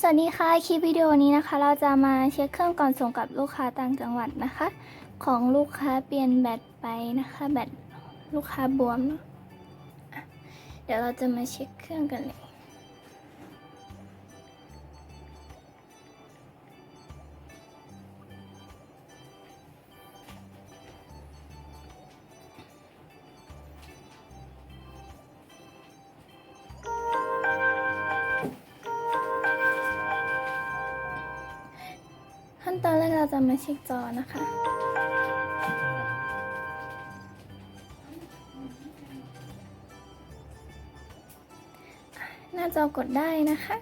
สวัสดีค่ะ คลิปวิดีโอนี้นะคะ เราจะมาเช็คเครื่องก่อนส่งกับลูกค้าต่างจังหวัดนะคะ ของลูกค้าเปลี่ยนแบตไปนะคะ แบตลูกค้าบวม เดี๋ยวเราจะมาเช็คเครื่องกันเลย เราจะมาเช็คจอนะคะ หน้าจอกดได้นะคะ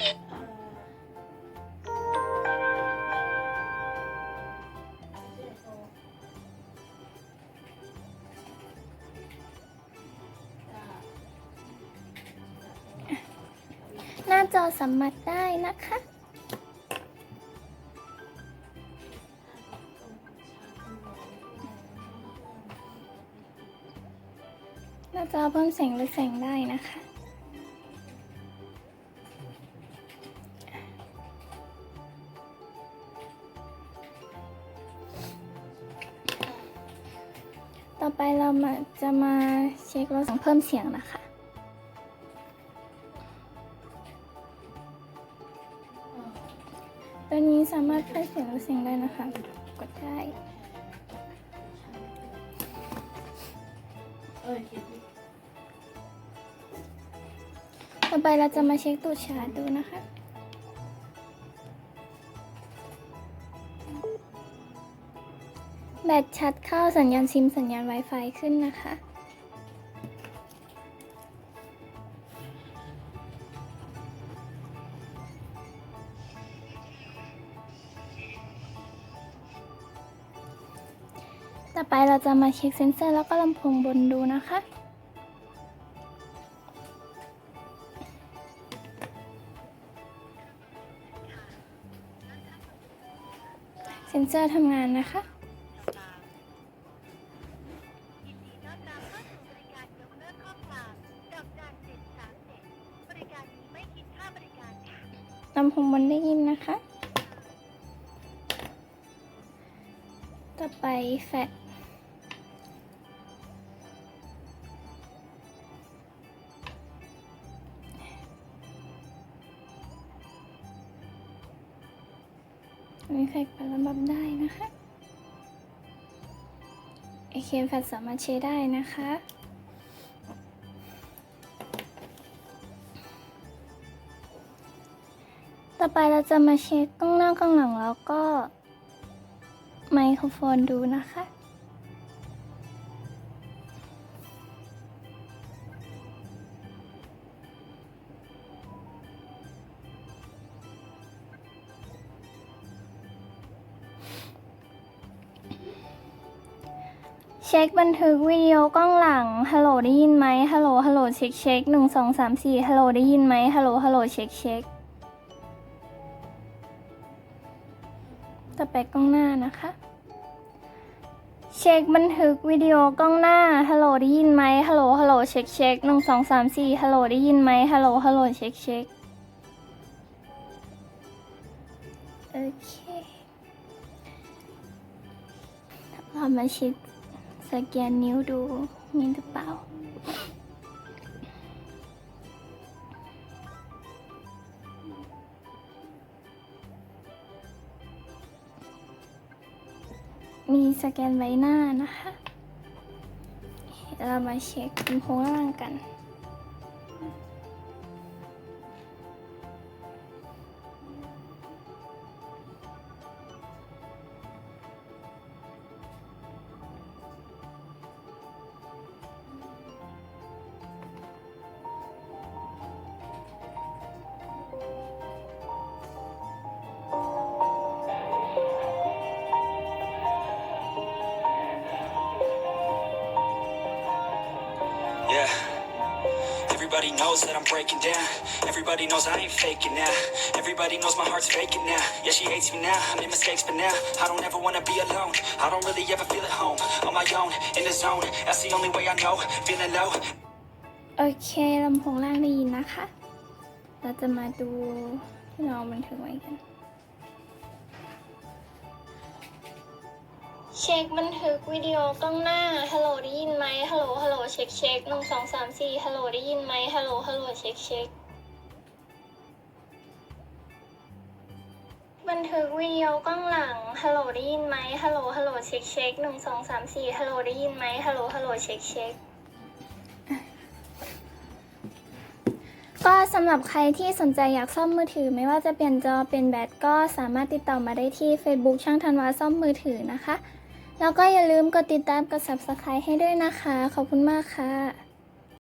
หน้าจอสัมผัสได้นะคะหน้าจอเพิ่มแสงหรือแสงได้นะคะ ต่อไปเรามาจะมาเช็คเราสั่งเพิ่มเสียงนะคะ ตัวนี้สามารถเพิ่มเสียงหรือเสียงได้นะคะ กดได้ต่อไปเราจะมาเช็คตูดชาร์จดูนะคะ แบตชัดเข้าสัญญาณซิมสัญญาณ Wi-Fi ขึ้นนะคะ ต่อไปเราจะมาเช็คเซ็นเซอร์แล้วก็ลำโพงบนดูนะคะเซ็นเซอร์ทำงานนะคะ ลำโพงบนได้ยินนะคะ ต่อไปแฟลชมีแฟลชเปิดระบบได้นะคะเอเคแฟลชสามารถใช้ได้นะคะ ต่อไปเราจะมาเช็คกล้องหน้ากล้องหลังแล้วก็ ไมโครโฟนดูนะคะ เช็คบันทึกวิดีโอกล้องหลัง ฮัลโหลได้ยินไหมฮัลโหล ฮัลโหล เช็คเช็คหนึ่งสองสามสี่ฮัลโหลได้ยินไหมฮัลโหล ฮัลโหล เช็คเช็ค ต่อไปกล้องหน้านะคะ เช็คบันทึกวิดีโอกล้องหน้า ฮัลโหลได้ยินไหมฮัลโหล ฮัลโหล เช็คเช็คหนึ่งสองสามสี่ฮัลโหลได้ยินไหมฮัลโหล ฮัลโหล เช็คเช็คโอเคเรามาเช็คสแกนนิ้วดูมีหรือเปล่า สแกนใบหน้านะคะ เรามาเช็คโครงล่างกัน Everybody knows that I'm breaking down. Everybody knows I ain't faking now. Everybody knows my heart's faking now. Yeah, she hates me now. I made mistakes, but now I don't ever wanna be alone. I don't really ever feel at home. On my own, in the zone. That's the only way I know. Feeling low. โอเคลำโพงล่างได้ยินนะคะ เราจะมาดูที่น้องบันทึกไว้กัน เช็คบันทึกวิดีโอกล้องหน้า ฮัลโหลได้ยินไหมฮัลโหล ฮัลโหล เช็คเช็คหนึ่งสองสามสี่ฮัลโหลได้ยินไหมฮัลโหล ฮัลโหล เช็คเช็ค บันทึกวิดีโอกล้องหลัง ฮัลโหลได้ยินไหมฮัลโหล ฮัลโหล เช็คเช็คหนึ่งสองสามสี่ฮัลโหลได้ยินไหมฮัลโหล ฮัลโหล เช็คเช็คก็สำหรับใครที่สนใจอยากซ่อมมือถือ ไม่ว่าจะเปลี่ยนจอเป็นแบตก็สามารถติดต่อมาได้ที่ Facebook ช่างธันวาซ่อมมือถือนะคะ แล้วก็อย่าลืมกดติดตามกด Subscribe ให้ด้วยนะคะ ขอบคุณมากค่ะ